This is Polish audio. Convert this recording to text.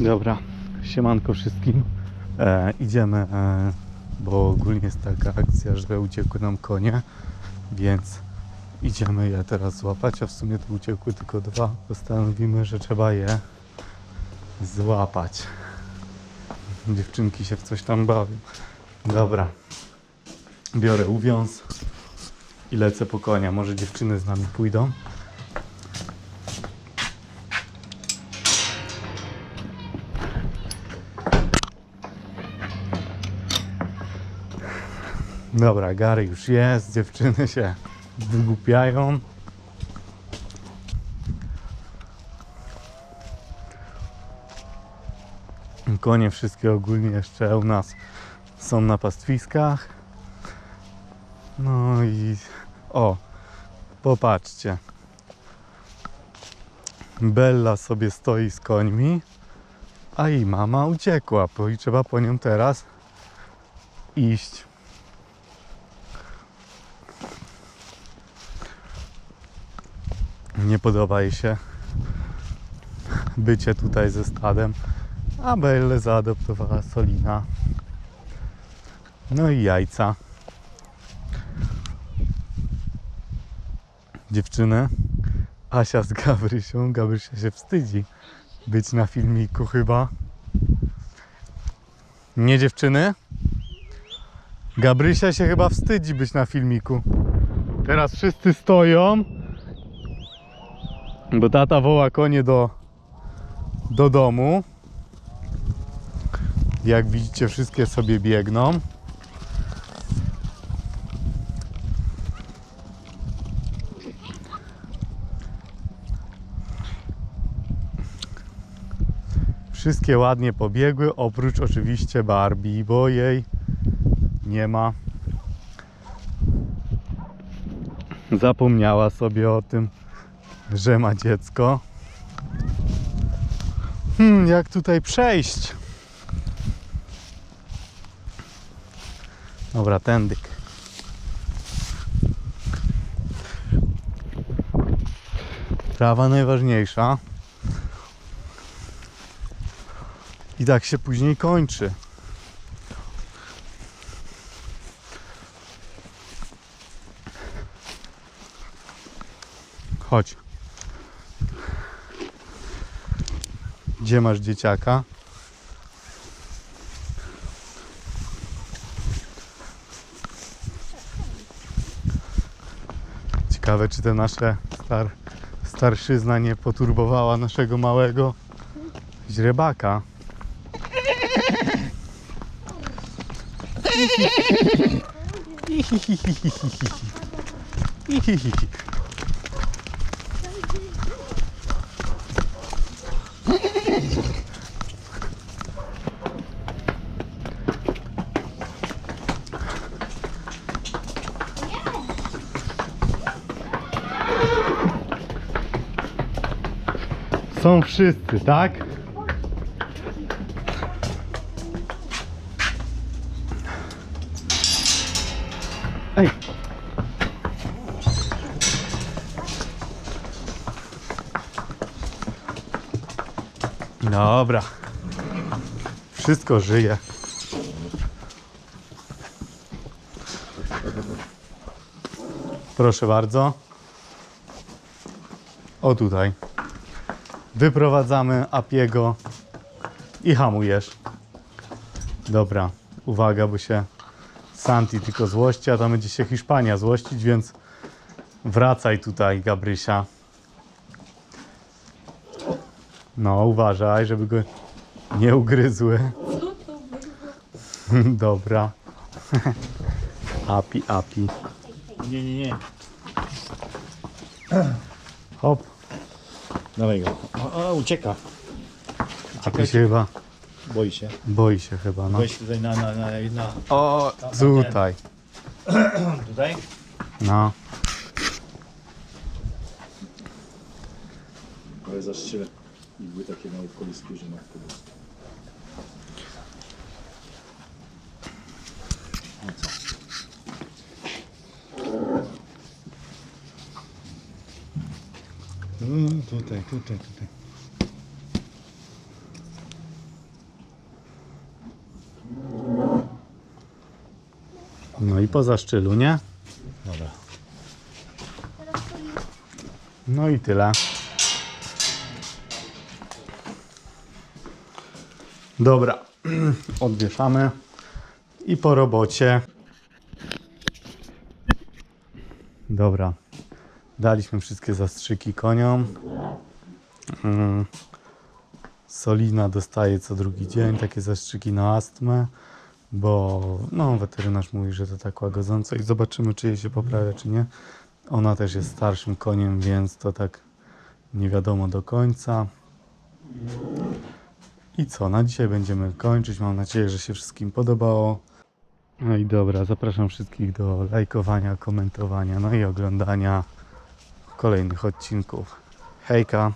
Dobra, siemanko wszystkim. E, idziemy, e, bo ogólnie jest taka akcja, że uciekły nam konie, więc idziemy je teraz złapać, a w sumie to uciekły tylko dwa. Postanowimy, że trzeba je złapać. Dziewczynki się w coś tam bawią. Dobra, biorę uwiąz i lecę po konia. Może dziewczyny z nami pójdą. Dobra, Gary już jest, dziewczyny się wygłupiają. Konie wszystkie ogólnie jeszcze u nas są na pastwiskach. No i o, popatrzcie. Bella sobie stoi z końmi, a jej mama uciekła, bo i trzeba po nią teraz iść. Nie podoba jej się bycie tutaj ze stadem, a Belle zaadoptowała Solina. No i jajca. Dziewczyny, Asia z Gabrysią. Gabrysia się wstydzi być na filmiku chyba. Nie dziewczyny? Gabrysia się chyba wstydzi być na filmiku. Teraz wszyscy stoją, bo tata woła konie do, do domu. Jak widzicie, wszystkie sobie biegną. Wszystkie ładnie pobiegły, oprócz oczywiście Barbie, bo jej nie ma. Zapomniała sobie o tym, że ma dziecko. Hmm, jak tutaj przejść? Dobra, tędyk. Prawa najważniejsza. I tak się później kończy. Chodź. Gdzie masz dzieciaka? Ciekawe, czy te nasze star, starszyzna nie poturbowała naszego małego źrebaka. Są wszyscy, tak? Ej! Dobra. Wszystko żyje. Proszę bardzo. O tutaj. Wyprowadzamy Apiego i hamujesz. Dobra, uwaga, bo się Santi tylko złości, a tam będzie się Hiszpania złościć, więc wracaj tutaj, Gabrysia. No, uważaj, żeby go nie ugryzły. Dobra. Api, api. Nie, nie, nie. Hop. Dawaj go. O, o ucieka. Api się chyba Boi się. boi się chyba, no. Weź tutaj na, na, na, na O, tutaj. tutaj. No. Ale zaszczyle i były takie małe kolistki, że matko boska. tutaj, tutaj, tutaj. No i poza szczylu, nie? Dobra. No i tyle. Dobra, odwieszamy i po robocie. Dobra, daliśmy wszystkie zastrzyki koniom. Mm. Solina dostaje co drugi dzień takie zastrzyki na astmę, bo no, weterynarz mówi, że to tak łagodząco i zobaczymy, czy jej się poprawia, czy nie. Ona też jest starszym koniem, więc to tak nie wiadomo do końca. I co, na dzisiaj będziemy kończyć. Mam nadzieję, że się wszystkim podobało. No i dobra, zapraszam wszystkich do lajkowania, komentowania, no i oglądania kolejnych odcinków. Hejka!